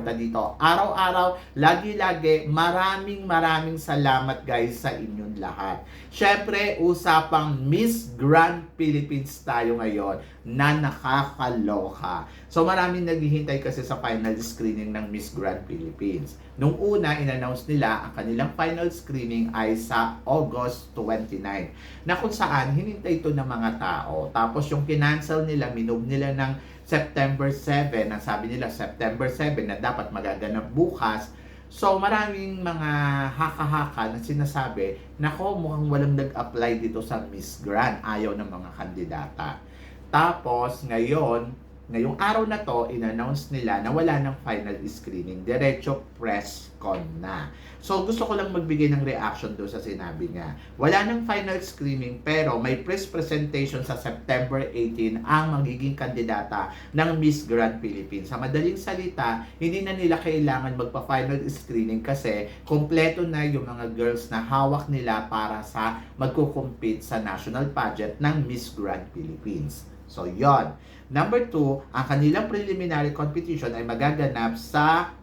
dito. Araw-araw, lagi-lagi, maraming maraming salamat guys sa inyong lahat. Syempre, usapang Miss Grand Philippines tayo ngayon na nakakaloka. So maraming naghihintay kasi sa final screening ng Miss Grand Philippines. Nung una, in-announce nila ang kanilang final screening ay sa August 29 na kung saan hinintay ito ng mga tao. Tapos yung kinancel nila, minove nila ng September 7, ang sabi nila September 7 na dapat magaganap bukas. So maraming mga haka-haka na sinasabi, nako mukhang walang nag-apply dito sa Miss Grand, ayaw ng mga kandidata. Tapos ngayon, ngayong araw na to, in-announce nila na wala ng final screening. Diretso press con na. So gusto ko lang magbigay ng reaction doon sa sinabi niya. Wala ng final screening pero may press presentation sa September 18 ang magiging kandidata ng Miss Grand Philippines. Sa madaling salita, hindi na nila kailangan magpa-final screening kasi kompleto na yung mga girls na hawak nila para sa magkukumpete sa national pageant ng Miss Grand Philippines. So, yon. Number two, ang kanilang preliminary competition ay magaganap sa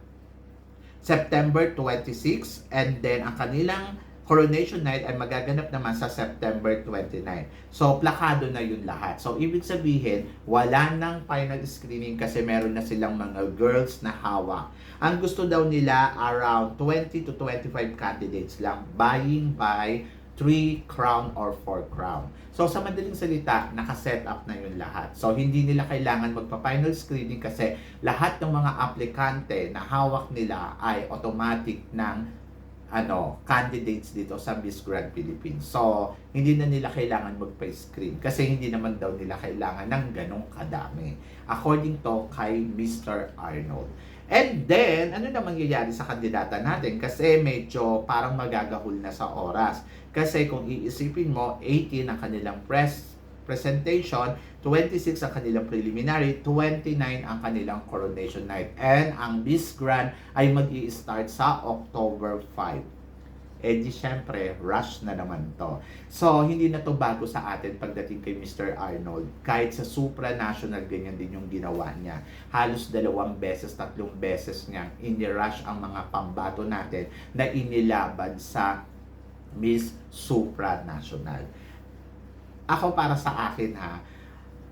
September 26 and then ang kanilang coronation night ay magaganap naman sa September 29. So, plakado na yun lahat. So, ibig sabihin, wala nang final screening kasi meron na silang mga girls na hawak. Ang gusto daw nila, around 20 to 25 candidates lang, buying by 3 crown or 4 crown. So, sa madaling salita, nakaset up na yun lahat. So, hindi nila kailangan magpa-final screening kasi lahat ng mga aplikante na hawak nila ay automatic ng ano, candidates dito sa Miss Grand Philippines. So, hindi na nila kailangan magpa-screen kasi hindi naman daw nila kailangan ng ganong kadami. According to kay Mr. Arnold. And then, ano na mangyayari sa kandidata natin? Kasi medyo parang magagahol na sa oras. Kasi kung iisipin mo, 18 ang kanilang press presentation, 26 ang kanilang preliminary, 29 ang kanilang coronation night. And ang Miss Grand ay mag start sa October 5. Eh di syempre, rush na naman to. So, hindi na to bago sa atin pagdating kay Mr. Arnold. Kahit sa supranational, ganyan din yung ginawa niya. Halos dalawang beses, tatlong beses niya ini-rush ang mga pambato natin na inilaban sa Miss Supranational. Ako para sa akin ha,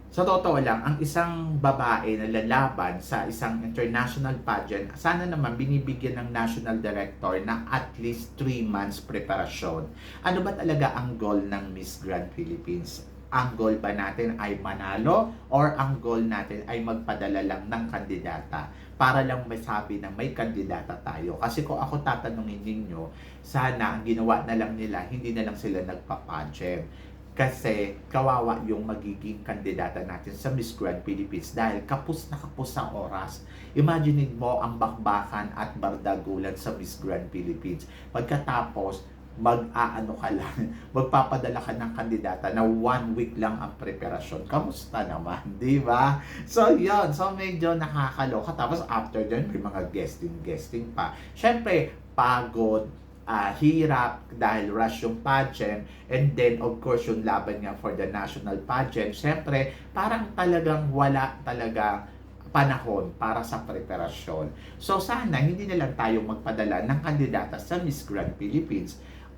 sa totoo lang, ang isang babae na lalaban sa isang international pageant, sana naman binibigyan ng national director na at least 3 months preparasyon. Ano ba talaga ang goal ng Miss Grand Philippines? Ang goal ba natin ay manalo or ang goal natin ay magpadala lang ng kandidata para lang masabi na may kandidata tayo. Kasi kung ako tatanungin ninyo, sana ang ginawa na lang nila, hindi na lang sila nagpa-pageant kasi kawawa yung magiging kandidata natin sa Miss Grand Philippines dahil kapos na kapos sa oras. Imagine mo ang bakbakan at bardagulan sa Miss Grand Philippines. Pagkatapos, mag-aano ka lang, magpapadala ka ng kandidata na one week lang ang preparasyon. Kamusta naman, di ba? So, yun. So, medyo nakakaloka. Tapos, after then, may mga guesting-guesting pa. Siyempre, pagod, uh, hirap dahil rush yung pageant and then of course yung laban nga for the national pageant syempre parang talagang wala talaga panahon para sa preparasyon. So sana hindi na lang tayo magpadala ng kandidata sa Miss Grand Philippines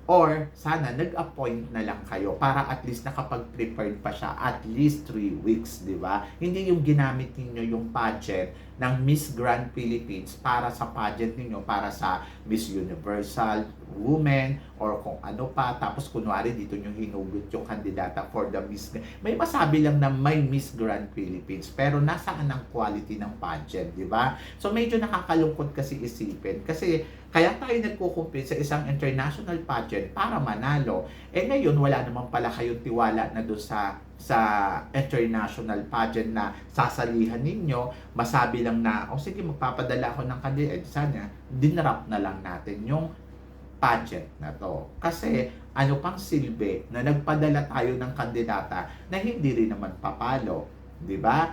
or sana nag-appoint na lang kayo para at least nakapag-prepared pa siya at least 3 weeks, di ba? Hindi yung ginamit ninyo yung pageant ng Miss Grand Philippines para sa pageant ninyo, para sa Miss Universal Women or kung ano pa. Tapos kunwari dito nyo hinugot yung kandidata for the Miss May masabi lang na may Miss Grand Philippines pero nasaan ang quality ng pageant, di ba? So medyo nakakalungkot kasi isipin kasi kaya tayo nagkukumpit sa isang international pageant para manalo. Eh ngayon wala naman pala kayong tiwala na doon sa sa international pageant na sasalihan ninyo, masabi lang na, o oh, sige, magpapadala ako ng kandidate, eh, sana, dinrap na lang natin yung pageant na to. Kasi, ano pang silbi na nagpadala tayo ng kandidata na hindi rin naman papalo. Di ba?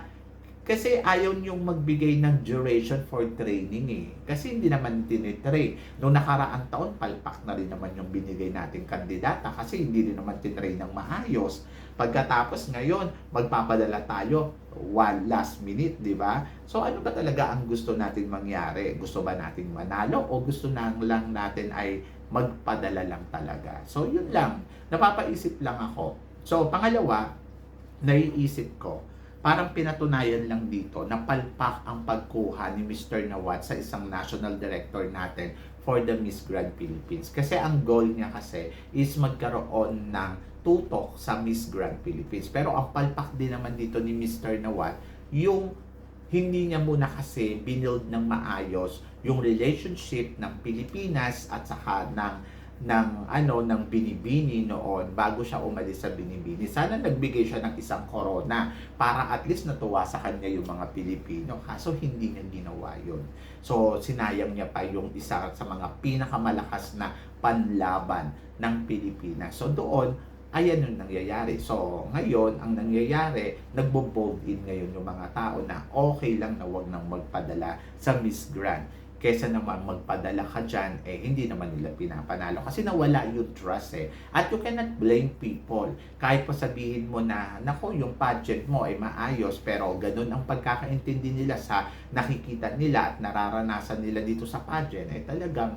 Kasi ayaw niyong magbigay ng duration for training eh. Kasi hindi naman tinitrain. Noong nakaraang taon, palpak na rin naman yung binigay nating kandidata kasi hindi rin naman titrain ng maayos. Pagkatapos ngayon, magpapadala tayo one last minute, di ba? So ano ba talaga ang gusto natin mangyari? Gusto ba natin manalo o gusto na lang natin ay magpadala lang talaga? So yun lang. Napapaisip lang ako. So pangalawa, naiisip ko, parang pinatunayan lang dito na palpak ang pagkuha ni Mr. Nawat sa isang national director natin for the Miss Grand Philippines. Kasi ang goal niya kasi is magkaroon ng tutok sa Miss Grand Philippines. Pero ang palpak din naman dito ni Mr. Nawat, yung hindi niya muna kasi binild ng maayos yung relationship ng Pilipinas at saka ng ng ano ng binibini noon bago siya umalis sa binibini. Sana nagbigay siya ng isang corona para at least natuwa sa kanya yung mga Pilipino. Kaso hindi niya ginawa yun. So sinayang niya pa yung isa sa mga pinakamalakas na panlaban ng Pilipinas. So doon ayan yung nangyayari. So, ngayon, ang nangyayari, nagbo-bold in ngayon yung mga tao na okay lang na wag nang magpadala sa Miss Grand kesa naman magpadala ka dyan, eh hindi naman nila pinapanalo kasi nawala yung trust eh. At you cannot blame people. Kahit pa sabihin mo na, nako yung budget mo ay maayos pero ganun ang pagkakaintindi nila sa nakikita nila at nararanasan nila dito sa pageant, eh talagang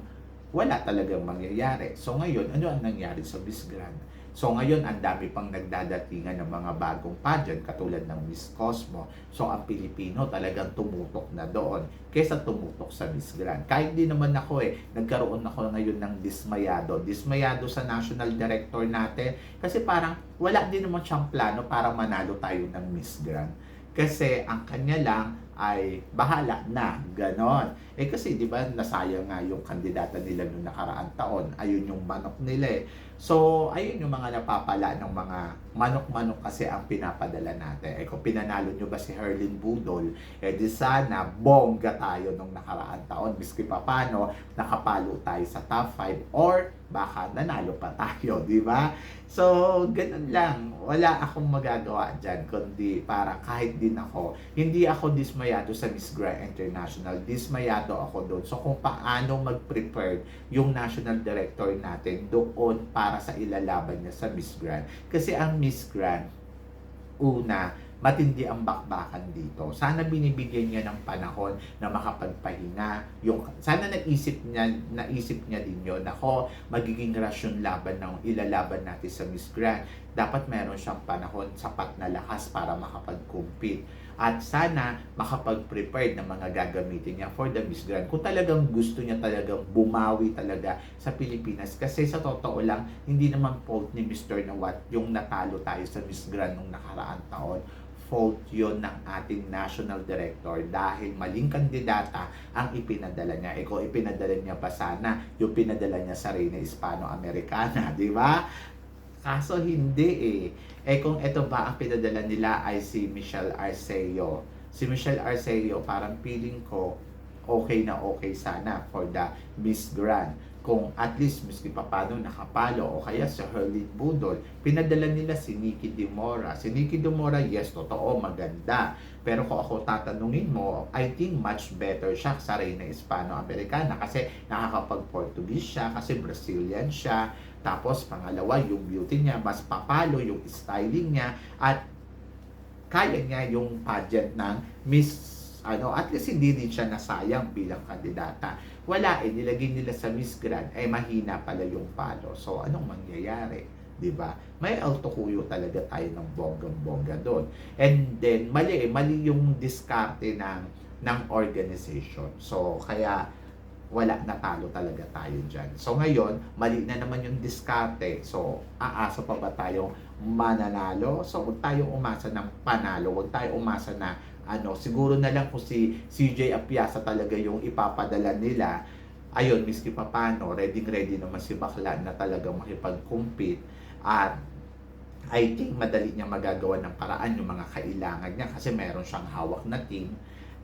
wala talagang mangyayari. So ngayon, ano ang nangyari sa Miss Grand? So ngayon, ang dami pang nagdadatingan ng mga bagong pageant katulad ng Miss Cosmo. So ang Pilipino talagang tumutok na doon kaysa tumutok sa Miss Grand. Kahit di naman ako eh, nagkaroon ako ngayon ng dismayado. Dismayado sa national director natin kasi parang wala din naman siyang plano para manalo tayo ng Miss Grand. Kasi ang kanya lang ay bahala na, ganon. Eh kasi di ba nasayang nga yung kandidata nila noong nakaraang taon, ayun yung manok nila eh. So, ayun yung mga napapala ng mga manok-manok kasi ang pinapadala natin. Eh kung pinanalo nyo ba si Herlin Budol, eh di sana bongga tayo nung nakaraang taon. Miski pa paano, nakapalo tayo sa top 5 or baka nanalo pa tayo, di ba? So, ganun lang. Wala akong magagawa dyan, kundi para kahit din ako, hindi ako dismayado sa Miss Grand International. Dismayado ako doon. So, kung paano mag-prepare yung national director natin doon para para sa ilalaban niya sa Miss Grand. Kasi ang Miss Grand, una, matindi ang bakbakan dito. Sana binibigyan niya ng panahon na makapagpahinga. Yung, sana naisip niya, naisip niya din yun, ako, magiging rasyon laban ng ilalaban natin sa Miss Grand. Dapat meron siyang panahon, sapat na lakas para makapag-compete at sana makapag-prepare ng mga gagamitin niya for the Miss Grand. Kung talagang gusto niya talagang bumawi talaga sa Pilipinas. Kasi sa totoo lang, hindi naman fault ni Mr. Nawat yung natalo tayo sa Miss Grand nung nakaraang taon fault yon ng ating national director dahil maling kandidata ang ipinadala niya. E kung ipinadala niya pa sana yung pinadala niya sa Reina Hispano-Americana, di ba? Kaso hindi eh. Eh kung ito ba ang pinadala nila ay si Michelle Arceo. Si Michelle Arceo parang feeling ko okay na okay sana for the Miss Grand. Kung at least miski pa paano nakapalo o kaya sa Herlin Budol, pinadala nila si Nikki Demora. Si Nikki Demora, yes, totoo, maganda. Pero kung ako tatanungin mo, I think much better siya sa Reina Hispano-Americana kasi nakakapag-Portuguese siya, kasi Brazilian siya, tapos pangalawa, yung beauty niya, mas papalo yung styling niya at kaya niya yung pageant ng Miss ano, at least hindi din siya nasayang bilang kandidata. Wala eh, nilagay nila sa Miss Grand, ay eh, mahina pala yung palo. So, anong mangyayari? 'di ba? May autokuyo talaga tayo ng bonggang-bongga doon. And then mali eh, mali yung diskarte ng ng organization. So, kaya wala natalo talaga tayo dyan. So ngayon, mali na naman yung diskarte. So, aasa pa ba tayong mananalo? So, huwag tayong umasa ng panalo. Huwag tayong umasa na ano, siguro na lang kung si CJ Apiasa talaga yung ipapadala nila. Ayun, miski pa paano, ready-ready naman si Bakla na talagang makipag-compete. At I think madali niya magagawa ng paraan yung mga kailangan niya kasi meron siyang hawak na team.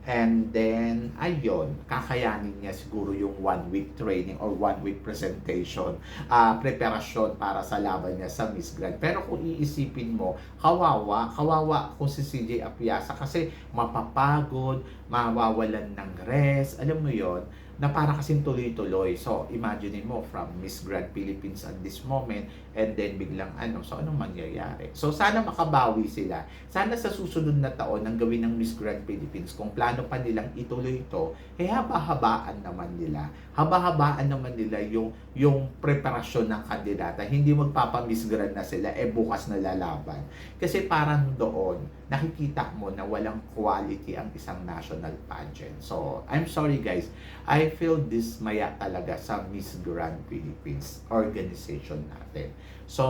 And then, ayun, kakayanin niya siguro yung one week training or one week presentation, ah preparasyon para sa laban niya sa Miss Grand. Pero kung iisipin mo, kawawa, kawawa kung si CJ Apiasa kasi mapapagod, mawawalan ng rest, alam mo yon na para kasing tuloy-tuloy. So, imagine mo from Miss Grand Philippines at this moment and then biglang ano, so anong mangyayari? So, sana makabawi sila. Sana sa susunod na taon ang gawin ng Miss Grand Philippines, kung plano pa nilang ituloy ito, eh haba-habaan naman nila. Haba-habaan naman nila yung, yung preparasyon ng kandidata. Hindi magpapa-Miss Grand na sila, eh bukas na lalaban. Kasi parang doon, nakikita mo na walang quality ang isang national pageant. So, I'm sorry guys, I feel dismaya talaga sa Miss Grand Philippines organization natin. So,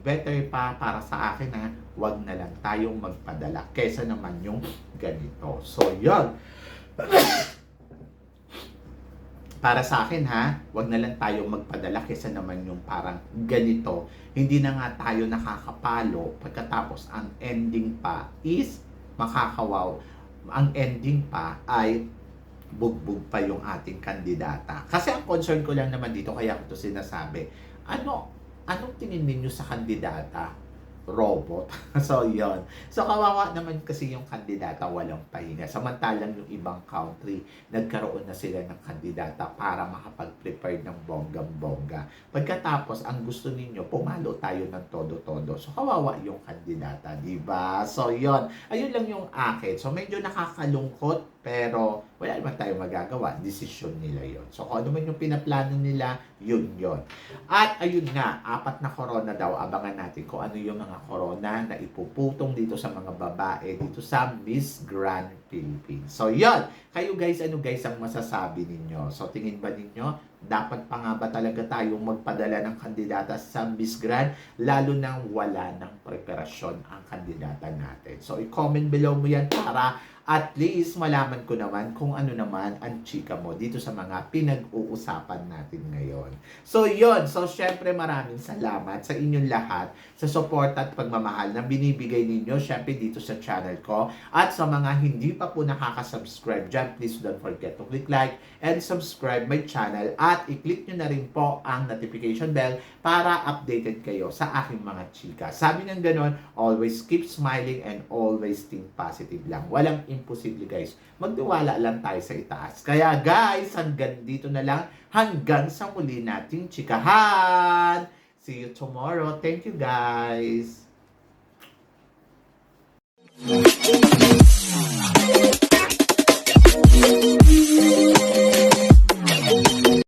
better pa para sa akin na wag na lang tayong magpadala kesa naman yung ganito. So, yon para sa akin ha, wag na lang tayong magpadala kesa naman yung parang ganito. Hindi na nga tayo nakakapalo pagkatapos ang ending pa is makakawaw. Ang ending pa ay bugbog pa yung ating kandidata. Kasi ang concern ko lang naman dito, kaya ko to sinasabi, ano, anong tingin ninyo sa kandidata? Robot. so, yon So, kawawa naman kasi yung kandidata walang pahinga. Samantalang yung ibang country, nagkaroon na sila ng kandidata para makapag-prepare ng bonggang-bongga. Pagkatapos, ang gusto ninyo, pumalo tayo ng todo-todo. So, kawawa yung kandidata, di ba? So, yon Ayun lang yung akin. So, medyo nakakalungkot, pero wala naman tayo magagawa. Desisyon nila yon So, kung ano man yung pinaplano nila, yun yon At ayun nga, apat na corona daw. Abangan natin kung ano yung mga corona na ipuputong dito sa mga babae dito sa Miss Grand Philippines. So, yon Kayo guys, ano guys ang masasabi ninyo? So, tingin ba ninyo, dapat pa nga ba talaga tayong magpadala ng kandidata sa Miss Grand lalo nang wala ng preparasyon ang kandidata natin. So, i-comment below mo yan para at least malaman ko naman kung ano naman ang chika mo dito sa mga pinag-uusapan natin ngayon. So, yon So, syempre maraming salamat sa inyong lahat sa support at pagmamahal na binibigay ninyo syempre dito sa channel ko. At sa mga hindi pa po nakaka-subscribe dyan, please don't forget to click like and subscribe my channel at i-click nyo na rin po ang notification bell para updated kayo sa aking mga chika. Sabi ng ganon, always keep smiling and always think positive lang. Walang imposible guys. Magtiwala lang tayo sa itaas. Kaya guys, hanggang dito na lang. Hanggang sa muli nating chikahan. See you tomorrow. Thank you guys.